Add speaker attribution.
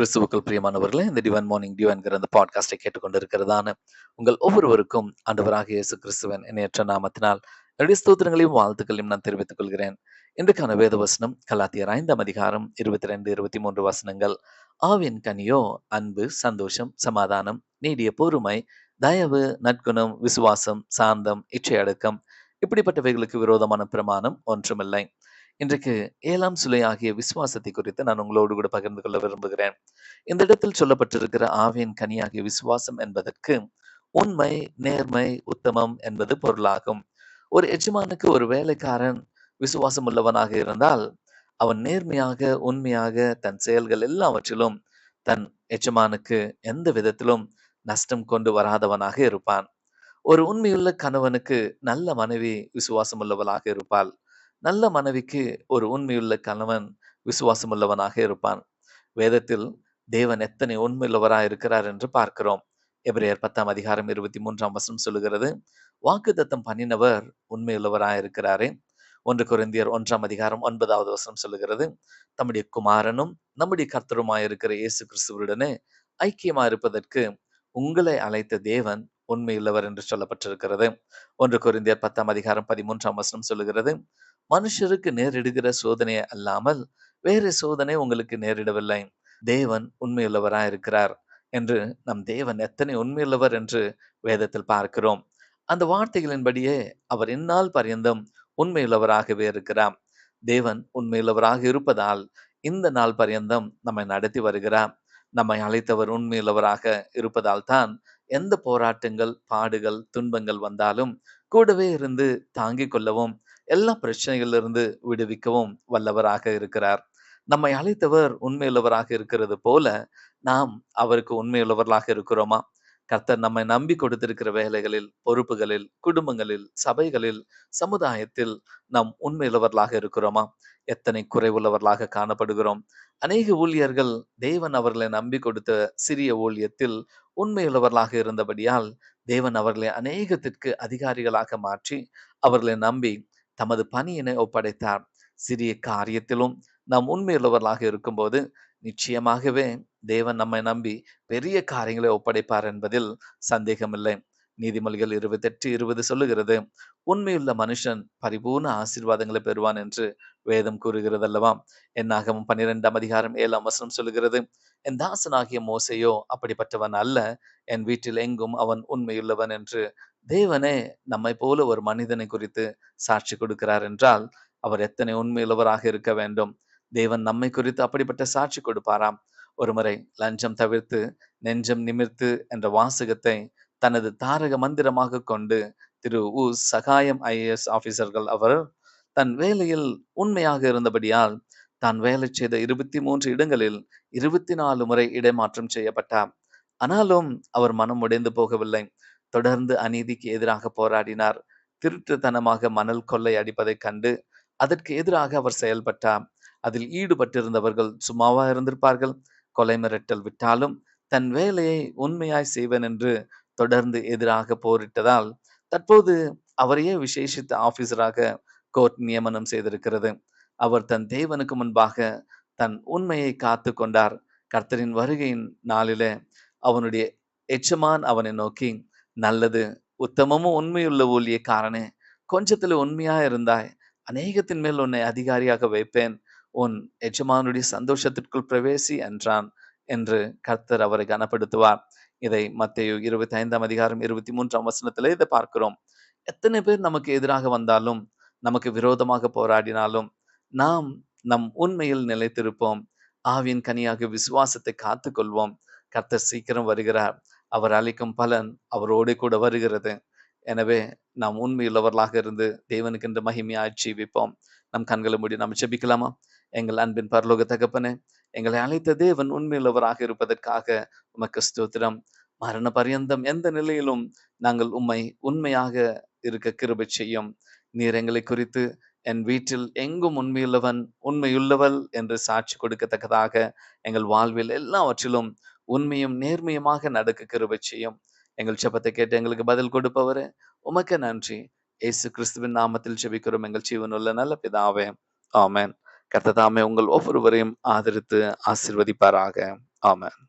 Speaker 1: கிறிஸ்துவுக்கள் பிரியமானவர்களே இந்த டிவன் மார்னிங் டிவன்கிற அந்த பாட்காஸ்டை கேட்டுக்கொண்டிருக்கிறதான உங்கள் ஒவ்வொருவருக்கும் ஆண்டவராக இயேசு கிறிஸ்துவன் இணையற்ற நாமத்தினால் என்னுடைய ஸ்தோத்திரங்களையும் வாழ்த்துக்களையும் நான் தெரிவித்துக் கொள்கிறேன். இன்றைக்கான வேத வசனம் கலாத்தியர் ஐந்தாம் அதிகாரம் இருபத்தி ரெண்டு இருபத்தி மூன்று வசனங்கள். ஆவின் கனியோ அன்பு சந்தோஷம் சமாதானம் நீடிய பொறுமை தயவு நற்குணம் விசுவாசம் சாந்தம் இச்சை அடக்கம். இப்படிப்பட்டவைகளுக்கு விரோதமான பிரமாணம் ஒன்றுமில்லை. இன்றைக்கு ஏழாம் சுலை ஆகிய விசுவாசத்தை குறித்து நான் உங்களோடு கூட பகிர்ந்து கொள்ள விரும்புகிறேன். இந்த இடத்தில் சொல்லப்பட்டிருக்கிற ஆவியின் கனியாகிய விசுவாசம் என்பதற்கு உண்மை நேர்மை உத்தமம் என்பது பொருளாகும். ஒரு எஜமானுக்கு ஒரு வேலைக்காரன் விசுவாசம் உள்ளவனாக இருந்தால் அவன் நேர்மையாக உண்மையாக தன் செயல்கள் எல்லாவற்றிலும் தன் எஜமானுக்கு எந்த விதத்திலும் நஷ்டம் கொண்டு வராதவனாக இருப்பான். ஒரு உண்மையுள்ள கணவனுக்கு நல்ல மனைவி விசுவாசம் உள்ளவளாக இருப்பாள். நல்ல மனைவிக்கு ஒரு உண்மையுள்ள கணவன் விசுவாசம் உள்ளவனாக இருப்பான். வேதத்தில் தேவன் எத்தனை உண்மையுள்ளவராக இருக்கிறார் என்று பார்க்கிறோம். எபிரேயர் பத்தாம் அதிகாரம் இருபத்தி மூன்றாம் வசனம் சொல்லுகிறது வாக்கு தத்தம் பண்ணினவர் உண்மையுள்ளவராக இருக்கிறாரே. ஒன்று குறைந்தியர் ஒன்றாம் அதிகாரம் ஒன்பதாவது வசனம் சொல்லுகிறது தம்முடைய குமாரனும் நம்முடைய கர்த்தருமாய் இருக்கிற இயேசு கிறிஸ்துவருடனே ஐக்கியமா இருப்பதற்கு உங்களை அழைத்த தேவன் உண்மையுள்ளவர் என்று சொல்லப்பட்டிருக்கிறது. ஒன்று குறைந்தியர் பத்தாம் அதிகாரம் பதிமூன்றாம் வசனம் சொல்லுகிறது மனுஷருக்கு நேரிடுகிற சோதனையை அல்லாமல் வேறு சோதனை உங்களுக்கு நேரிடவில்லை. தேவன் உண்மையுள்ளவராய் இருக்கிறார் என்று நம் தேவன் எத்தனை உண்மையுள்ளவர் என்று வேதத்தில் பார்க்கிறோம். அந்த வார்த்தைகளின்படியே அவர் இந்நாள் பரியந்தம் உண்மையுள்ளவராகவே இருக்கிறார். தேவன் உண்மையுள்ளவராக இருப்பதால் இந்த நாள் பரியந்தம் நம்மை நடத்தி வருகிறார். நம்மை அழைத்தவர் உண்மையுள்ளவராக இருப்பதால் தான் எந்த போராட்டங்கள் பாடுகள் துன்பங்கள் வந்தாலும் கூடவே இருந்து தாங்கிக் கொள்ளவும் எல்லா பிரச்சனைகளிலிருந்து விடுவிக்கவும் வல்லவராக இருக்கிறார். நம்மை அழைத்தவர் உண்மையுள்ளவராக இருக்கிறது போல நாம் அவருக்கு உண்மையுள்ளவர்களாக இருக்கிறோமா? கர்த்தர் நம்மை நம்பி கொடுத்திருக்கிற வேலைகளில் பொறுப்புகளில் குடும்பங்களில் சபைகளில் சமுதாயத்தில் நாம் உண்மையுள்ளவர்களாக இருக்கிறோமா? எத்தனை குறைவுள்ளவர்களாக காணப்படுகிறோம்? அநேக ஊழியர்கள் தேவன் அவர்களை நம்பி கொடுத்த சிறிய ஊழியத்தில் உண்மையுள்ளவர்களாக இருந்தபடியால் தேவன் அவர்களை அநேகத்திற்கு அதிகாரிகளாக மாற்றி அவர்களை நம்பி தமது பணியினை ஒப்படைத்தார். சிறிய காரியத்திலும் நாம் உண்மையுள்ளவர்களாக இருக்கும்போது நிச்சயமாகவே தேவன் நம்மை நம்பி பெரிய காரியங்களை ஒப்படைப்பார் என்பதில் சந்தேகமில்லை. நீதிமொழிகள் இருபத்தெட்டு இருபது சொல்லுகிறது உண்மையுள்ள மனுஷன் பரிபூர்ண ஆசீர்வாதங்களை பெறுவான் என்று வேதம் கூறுகிறது அல்லவா என்னாகவும் பன்னிரெண்டாம் அதிகாரம் ஏழாம் வசனம் சொல்லுகிறது என் தாசனாகிய மோசையோ அப்படிப்பட்டவன் அல்ல. என் வீட்டில் எங்கும் அவன் உண்மையுள்ளவன் என்று தேவனே நம்மை போல ஒரு மனிதனை குறித்து சாட்சி கொடுக்கிறார் என்றால் அவர் எத்தனை உண்மையுள்ளவராக இருக்க வேண்டும்? தேவன் நம்மை குறித்து அப்படிப்பட்ட சாட்சி கொடுப்பாராம். ஒருமுறை லஞ்சம் தவிர்த்து நெஞ்சம் நிமிர்த்து என்ற வாசகத்தை தனது தாரக மந்திரமாக கொண்டு திரு உ. சகாயம் ஐஏஎஸ் ஆபீசர்கள் அவர் தன் வேலையில் உண்மையாக இருந்தபடியால் தான் வேலை செய்த இருபத்தி மூன்று இடங்களில் இருபத்தி நாலு முறை இடமாற்றம் செய்யப்பட்டார். ஆனாலும் அவர் மனம் உடைந்து போகவில்லை. தொடர்ந்து அநீதிக்கு எதிராக போராடினார். திருட்டுத்தனமாக மணல் கொள்ளை அடிப்பதைக் கண்டு அதற்கு எதிராக அவர் செயல்பட்டார். அதில் ஈடுபட்டிருந்தவர்கள் சும்மாவா இருந்திருப்பார்கள். கொலை மிரட்டல் விட்டாலும் தன் வேலையை உண்மையாய் செய்வன் என்று தொடர்ந்து எதிராக போரிட்டதால் தற்போது அவரையே விசேஷித்த ஆபீசராக கோர்ட் நியமனம் செய்திருக்கிறது. அவர் தன் தேவனுக்கு முன்பாக தன் உண்மையை காத்து கொண்டார். கர்த்தரின் வருகையின் நாளிலே அவனுடைய எச்சமான் அவனை நோக்கி நல்லது. உத்தமமும் உண்மையுள்ள ஊழியக்காரனே கொஞ்சத்துல உண்மையா இருந்தாய். அநேகத்தின் மேல் உன்னை அதிகாரியாக வைப்பேன். உன் எஜமானுடைய சந்தோஷத்திற்குள் பிரவேசி என்றான் என்று கர்த்தர் அவரை கனப்படுத்துவார். இதை மத்திய இருபத்தி ஐந்தாம் அதிகாரம் இருபத்தி மூன்றாம் வசனத்திலே இதை பார்க்கிறோம். எத்தனை பேர் நமக்கு எதிராக வந்தாலும் நமக்கு விரோதமாக போராடினாலும் நாம் நம் உண்மையில் நிலைத்திருப்போம். ஆவியின் கனியாக விசுவாசத்தை காத்து கொள்வோம் கர்த்தர் சீக்கிரம் வருகிறார். அவர் அளிக்கும் பலன் அவரோடு கூட வருகிறது. எனவே நாம் உண்மையுள்ளவர்களாக இருந்து தேவனுக்கு என்று மகிமையாய் ஜீவிப்போம் நம் கண்களை மூடி நாம் ஜெபிக்கலாமா? எங்கள் அன்பின் பரலோக தகப்பனே எங்களை அழைத்த தேவன் உண்மையுள்ளவராக இருப்பதற்காக உமக்கு ஸ்தோத்திரம். மரண பரியந்தம் எந்த நிலையிலும் நாங்கள் உம்மை உண்மையாக இருக்க கிருபை செய்யும். நீர் எங்களை குறித்து என் வீட்டில் எங்கும் உண்மையுள்ளவன் உண்மையுள்ளவள் என்று சாட்சி கொடுக்கத்தக்கதாக எங்கள் வாழ்வில் எல்லாவற்றிலும் உண்மையும் நேர்மையுமாக நடக்க கிருபை செய்யும். எங்கள் ஜெபத்தை கேட்டு எங்களுக்கு பதில் கொடுப்பவர் உமக்கு நன்றி. ஏசு கிறிஸ்துவின் நாமத்தில் ஜெபிக்கிறோம். எங்கள் ஜீவனுள்ள நல்ல பிதாவே ஆமேன். கர்த்ததாமே உங்கள் ஒவ்வொருவரையும் ஆதரித்து ஆசிர்வதிப்பாராக. ஆமேன்.